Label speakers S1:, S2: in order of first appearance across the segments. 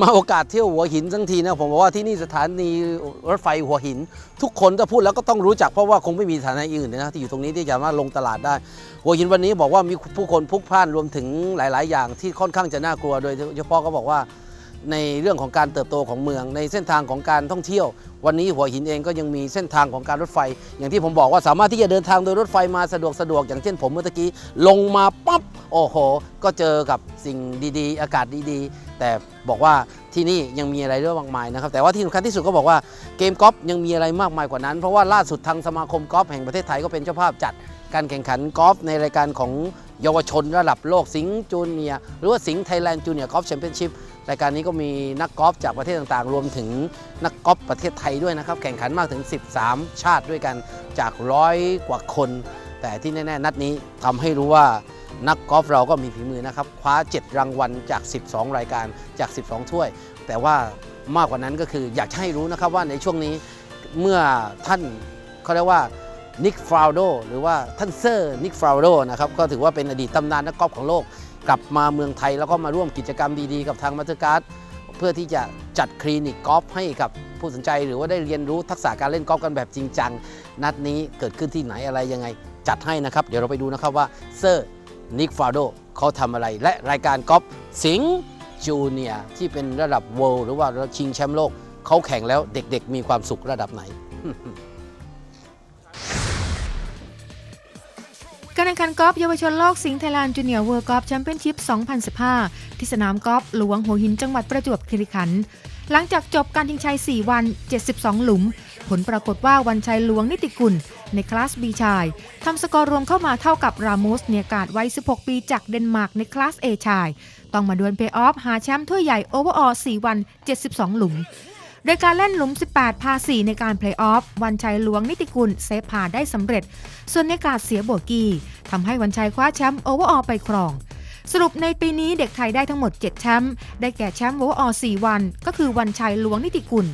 S1: มาโอกาสเที่ยวหัวหินทั้งทีนะผมบอกว่าที่นี่สถานีรถไฟหัวหิน ทุกคนจะพูดแล้วก็ต้องรู้จักเพราะว่าคงไม่มีสถานีอื่นนะที่อยู่ตรงนี้ที่จะมาลงตลาดได้ หัวหินวันนี้บอกว่ามีผู้คนพลุกพล่านรวมถึงหลาย ๆ อย่างที่ค่อนข้างจะน่ากลัวโดยเฉพาะก็บอกว่า ในเรื่องของการเติบโตของเมือง ในเส้นทางของการท่องเที่ยว วันนี้หัวหินเองก็ยังมีเส้นทางของการรถไฟ อย่างที่ผมบอกว่าสามารถที่จะเดินทางโดยรถไฟมาสะดวกสะดวกอย่างเช่นผมเมื่อกี้ลงมาปั๊บโอ้โห ก็เจอกับสิ่งดีๆ อากาศดีๆ แต่บอกว่าที่นี่ยังมีอะไรเรื่องมากมายนะครับแต่ว่าที่สำคัญที่สุดก็บอกว่าเกมกอล์ฟยังมีอะไรมากมายกว่านั้น เพราะว่าล่าสุดทางสมาคมกอล์ฟแห่งประเทศไทยก็เป็นเจ้าภาพจัดการแข่งขันกอล์ฟในรายการของเยาวชนระดับโลกสิงห์จูเนียหรือว่าสิงห์ไทยแลนด์จูเนียร์กอล์ฟแชมเปี้ยนชิพ รายการนี้ก็มีนักกอล์ฟจากประเทศต่างๆ รวมถึงนักกอล์ฟประเทศไทยด้วยนะครับ แข่งขันมากถึง 13 ชาติด้วยกันจากร้อยกว่าคน แต่ที่แน่ๆ นัดนี้ทำให้รู้ว่านักกอล์ฟเราก็มีฝีมือนะครับ คว้า 7 รางวัลจาก 12 รายการจาก 12 ถ้วย แต่ว่ามากกว่านั้นก็คืออยากให้รู้นะครับว่าในช่วงนี้เมื่อท่านเขาเรียกว่านิกฟราวโดหรือว่าท่านเซอร์นิกฟราวโดนะครับก็ถือว่าเป็นอดีตตำนานนักกอล์ฟของโลก กลับมาเมืองไทยแล้วก็มาร่วมกิจกรรมดีๆ กับทางมาสเตอร์การ์ดเพื่อที่จะจัดคลินิกกอล์ฟให้กับผู้สนใจหรือว่าได้เรียนรู้ทักษะการเล่นกอล์ฟกันแบบจริงจัง นัดนี้เกิดขึ้นที่ไหนอะไรยังไง จัดให้นะครับ เดี๋ยวเราไปดูนะครับว่าเซอร์นิกฟาโดเขาทำอะไร และรายการกอล์ฟสิงจูเนียที่เป็นระดับเวิลด์หรือว่าชิงแชมป์โลกเขาแข่งแล้วเด็กๆ มีความสุขระดับไหน
S2: การแข่งขันกอล์ฟเยาวชนโลกสิงห์ไทยแลนด์จูเนียร์เวิร์กอล์ฟแชมเปี้ยนชิพ 2015 ที่สนามกอล์ฟหลวงหัวหินจังหวัดประจวบคีรีขันธ์หลังจากจบการชิงชัย 4 วัน 72 หลุม ผลปรากฏว่าวันชัยหลวงนิติกุล ในคลาส B ชายทำสกอร์รวมเข้ามาเท่ากับรามูสเนียกาดวัย 16 ปีจากเดนมาร์กในคลาส A ชาย ต้องมาดวลเพย์ออฟหาแชมป์ถ้วยใหญ่โอเวอร์ออล4วัน 72 หลุม โดยการเล่นหลุม 18 พา 4 ในการเพลย์ออฟ วันชัยหลวงนิติกุลเซฟพาได้สำเร็จ ส่วนในกาดเสียโบกี้ทำให้วันชัยคว้าแชมป์โอเวอร์ออลไปครอง สรุปในปีนี้เด็กไทยได้ทั้งหมด 7 แชมป์ ได้แก่แชมป์โอเวอร์ออล4วัน ก็คือวันชัยหลวงนิติกุล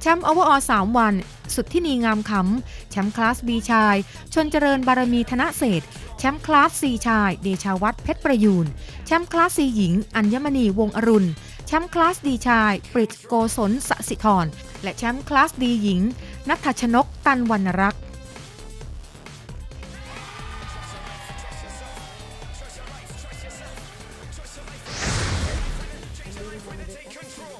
S2: แชมป์โอเวอร์ออล3วัน สุดที่นีงามขำ แชมป์คลาส B ชาย ชนเจริญบารมีธนเศรษฐแชมป์คลาส C ชาย เดชาวัฒน์เพชรประยูน แชมป์คลาส C หญิง อัญมณีวงศ์อรุณ แชมป์คลาสดีชายปริตโกศลสสิธร และแชมป์คลาสดีหญิง นัทชนกตันวรรณรักษ์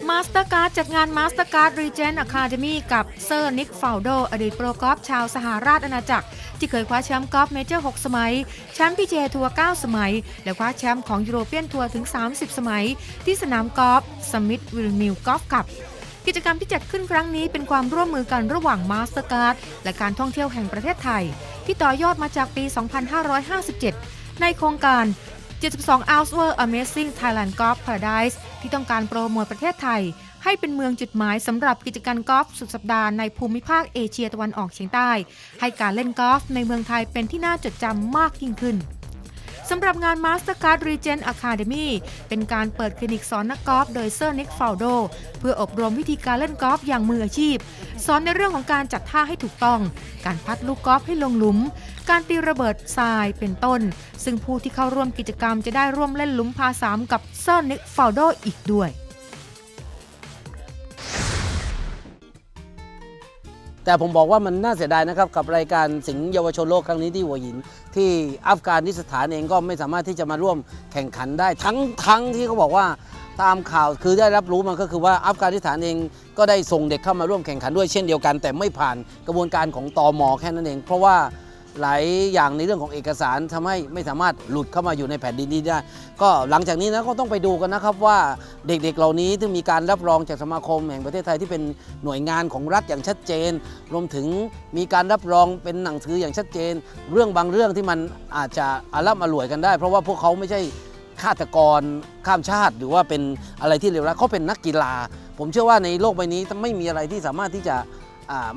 S2: มาสเตอร์การ์ดจัดงานมาสเตอร์การ์ดรีเจนต์อะคาเดมีกับเซอร์นิกฟาวโดอดีตโปรกอล์ฟชาวสหราชอาณาจักร ที่เคยคว้าแชมป์กอล์ฟเมเจอร์ 6 สมัย แชมป์พีเจทัวร์ 9 สมัย และคว้าแชมป์ของยูโรเปียนทัวร์ถึง 30 สมัย ที่สนามกอล์ฟสมิธวิลนิวกอล์ฟคับกิจกรรมที่จัดขึ้นครั้งนี้เป็นความร่วมมือกันระหว่างมาสเตอร์การ์ดและการท่องเที่ยวแห่งประเทศไทย ที่ต่อยอดมาจากปี 2557 ในโครงการ 72 Hours Amazing Thailand Golf Paradise ที่ต้องการโปรโมทประเทศไทย ให้เป็นเมืองจุดหมายสำหรับกิจการกอล์ฟสุดสัปดาห์ในภูมิภาคเอเชียตะวันออกเฉียงใต้ ให้การเล่นกอล์ฟในเมืองไทยเป็นที่น่าจดจำมากยิ่งขึ้น สำหรับงาน Mastercard Regent Academy เป็นการเปิดคลินิกสอนนักกอล์ฟโดยเซอร์นิกฟาวโดเพื่ออบรมวิธีการเล่นกอล์ฟอย่างมืออาชีพ สอนในเรื่องของการจัดท่าให้ถูกต้อง การพัดลูกกอล์ฟให้ลงหลุม การตีระเบิดทรายเป็นต้น ซึ่งผู้ที่เข้าร่วมกิจกรรมจะได้ร่วมเล่นหลุมพาสามกับเซอร์นิกฟาวโดอีกด้วย
S1: แต่ผมบอกว่ามันน่าเสียดายนะครับกับรายการสิงห์เยาวชนโลกครั้งนี้ที่หัวหิน ที่อัฟกานิสถานเองก็ไม่สามารถที่จะมาร่วมแข่งขันได้ทั้งทั้งที่เขาบอกว่าตามข่าวคือได้รับรู้มาก็คือว่าอัฟกานิสถานเองก็ได้ส่งเด็กเข้ามาร่วมแข่งขันด้วยเช่นเดียวกัน แต่ไม่ผ่านกระบวนการของตอมอแค่นั้นเอง เพราะว่า หลายอย่างในเรื่องของเอกสารทำให้ไม่สามารถหลุดเข้ามาอยู่ในแผ่นดินนี้ได้ ก็หลังจากนี้นะก็ต้องไปดูกันนะครับว่าเด็กๆเหล่านี้ที่มีการรับรองจากสมาคมแห่งประเทศไทยที่เป็นหน่วยงานของรัฐอย่างชัดเจน รวมถึงมีการรับรองเป็นหนังสืออย่างชัดเจน เรื่องบางเรื่องที่มันอาจจะอาร่ำอร่วยกันได้ เพราะว่าพวกเขาไม่ใช่ฆาตกรข้ามชาติ หรือว่าเป็นอะไรที่เลวร้ายเขาเป็นนักกีฬา ผมเชื่อว่าในโลกใบนี้ไม่มีอะไรที่สามารถที่จะ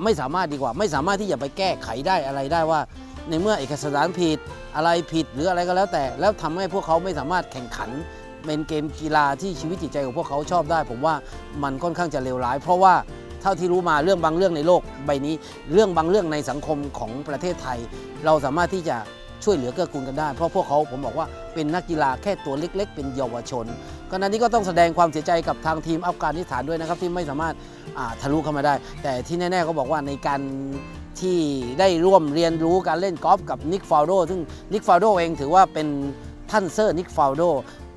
S1: ไม่สามารถดีกว่า ไม่สามารถที่จะไปแก้ไขได้อะไรได้ว่า ในเมื่อเอกสารผิดอะไรผิดหรืออะไรก็แล้วแต่ แล้วทำให้พวกเขาไม่สามารถแข่งขันเป็นเกมกีฬาที่ชีวิตจิตใจของพวกเขาชอบได้ ผมว่ามันค่อนข้างจะเลวร้าย เพราะว่าเท่าที่รู้มาเรื่องบางเรื่องในโลกใบนี้ เรื่องบางเรื่องในสังคมของประเทศไทย เราสามารถที่จะ ช่วยเหลือเกื้อกูลกันได้ เพราะพวกเขาผมบอกว่าเป็นนักกีฬาแค่ตัวเล็ก ๆ เป็นเยาวชนขณะนี้ก็ต้องแสดงความเสียใจกับทางทีมอัฟกานิสถานด้วยนะครับที่ไม่สามารถทะลุเข้ามาได้ แต่ที่แน่ๆก็บอกว่าในการที่ได้ร่วมเรียนรู้การเล่นกอล์ฟกับนิกฟาวโดซึ่งนิกฟาวโดเองถือว่าเป็นท่านเซอร์นิกฟาวโด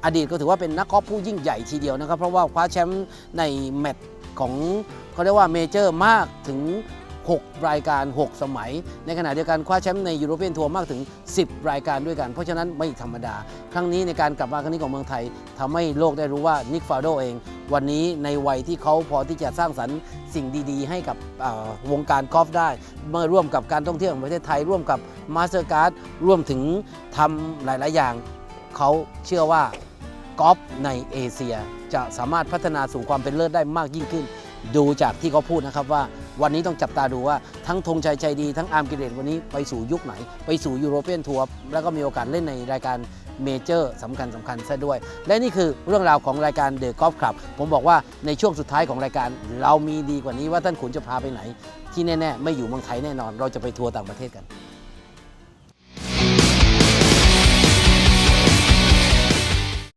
S1: อดีตก็ถือว่าเป็นนักกอล์ฟผู้ยิ่งใหญ่ทีเดียวนะครับ เพราะว่าคว้าแชมป์ในแมตช์ของเขาเรียกว่าเมเจอร์มากถึง 6 รายการ 6 สมัย ในขณะเดียวกันคว้าแชมป์ในยูโรเปียนทัวร์มากถึง 10 รายการด้วยกัน เพราะฉะนั้นไม่ธรรมดา ครั้งนี้ในการกลับมาครั้งนี้ของเมืองไทยทำให้โลกได้รู้ว่านิกฟาโดเอง วันนี้ในวัยที่เขาพอที่จะสร้างสรรค์สิ่งดีๆ ให้กับวงการกอล์ฟได้เมื่อร่วมกับการท่องเที่ยวแห่งประเทศไทยร่วมกับมาสเตอร์การ์ดร่วมถึงทำหลาย ๆ อย่างเขาเชื่อว่ากอล์ฟในเอเชียจะสามารถพัฒนาสู่ความเป็นเลิศได้มากยิ่งขึ้น ดูจากที่เขาพูดนะครับว่า วันนี้ต้องจับตาดูว่าทั้งธงชัยใจดีทั้งอาร์มกิเลตวันนี้ไปสู่ยุคไหน ไปสู่ยูโรเปียนทัวร์แล้วก็มีโอกาสเล่นในรายการเมเจอร์สำคัญสำคัญซะด้วย และนี่คือเรื่องราวของรายการเดอะกอล์ฟคลับผมบอกว่าในช่วงสุดท้ายของรายการ เรามีดีกว่านี้ว่าท่านขุนจะพาไปไหน ที่แน่ ๆ ไม่อยู่เมืองไทยแน่นอน เราจะไปทัวร์ต่างประเทศกัน